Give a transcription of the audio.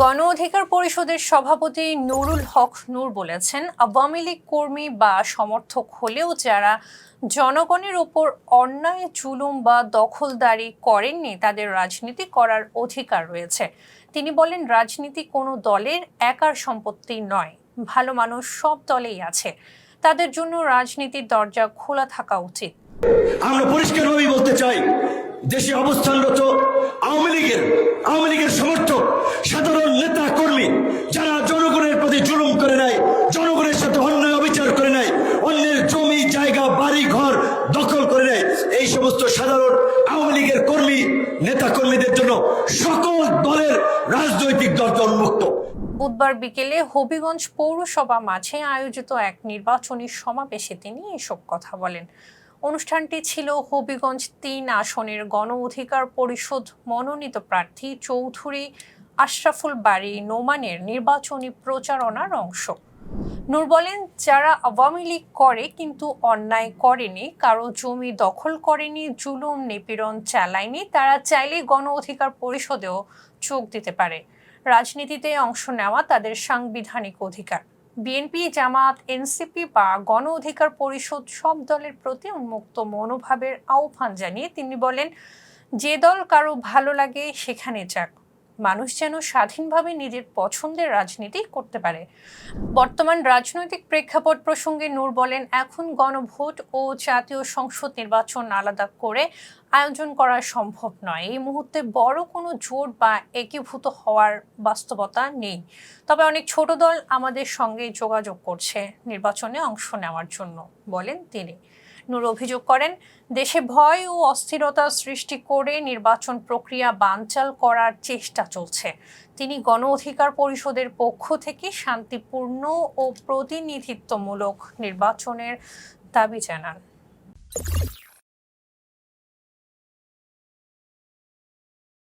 গণ অধিকার পরিষদের সভাপতি নুরুল হক নূর বলেছেন, আওয়ামী লীগ কর্মী বা সমর্থক হলেও যারা জনগণের ওপর অন্যায়, জুলুম বা দখলদারি করেননি, তাদের রাজনীতি করার অধিকার রয়েছে। তিনি বলেন, রাজনীতি কোনো দলের একার সম্পত্তি নয়, ভালো মানুষ সব দলেই আছে। তাদের জন্য রাজনীতির দরজা খোলা থাকা উচিত। আমরা পরিষ্কারভাবেই বলতে চাই, দেশে অবস্থানরত আওয়ামী লীগের, আওয়ামী এই সমস্ত সাধারণ আওয়ামী লীগের কর্মী নেতা কর্মীদের জন্য সকল দলের রাজনৈতিক দর্জন উন্মুক্ত। বুধবার বিকেলে হবিগঞ্জ পৌরসভা মাঝে আয়োজিত এক নির্বাচনী সমাবেশে তিনি এসব কথা বলেন। অনুষ্ঠানটি ছিল হবিগঞ্জ তিন আসনের গণ অধিকার পরিষদ মনোনীত প্রার্থী চৌধুরী আশরাফুল বাড়ি নোমানের নির্বাচনী প্রচারণার অংশ। নূর বলেন, যারা আওয়ামী লীগ করে কিন্তু অন্যায় করেনি, কারও জমি দখল করেনি, জুলুম, নিপীড়ন চালায়নি, তারা চাইলে গণ অধিকার পরিষদেও যোগ দিতে পারে। রাজনীতিতে অংশ নেওয়া তাদের সাংবিধানিক অধিকার। বিএনপি, জামাত, এনসিপি বা গণ অধিকার পরিষদ সব দলের প্রতি উন্মুক্ত মনোভাবের আহ্বান জানিয়ে তিনি বলেন, যে দল কারও ভালো লাগে সেখানে যাক। মানুষ যেন স্বাধীনভাবে নিজের পছন্দের রাজনীতি করতে পারে। বর্তমান রাজনৈতিক প্রেক্ষাপট প্রসঙ্গে নূর বলেন, এখন গণভোট ও জাতীয় সংসদ নির্বাচন আলাদা করে আয়োজন করা সম্ভব নয়। এই মুহূর্তে বড় কোনো জোট বা একীভূত হওয়ার বাস্তবতা নেই। তবে অনেক ছোট দল আমাদের সঙ্গে যোগাযোগ করছে নির্বাচনে অংশ নেওয়ার জন্য, বলেন তিনি। নূর অভিযোগ করেন, দেশে ভয় ও অস্থিরতা সৃষ্টি করে নির্বাচন প্রক্রিয়া বানচাল করার চেষ্টা চলছে। তিনি গণ অধিকার পরিষদের পক্ষ থেকে শান্তিপূর্ণ ও প্রতিনিধিত্বমূলক নির্বাচনের দাবি জানান।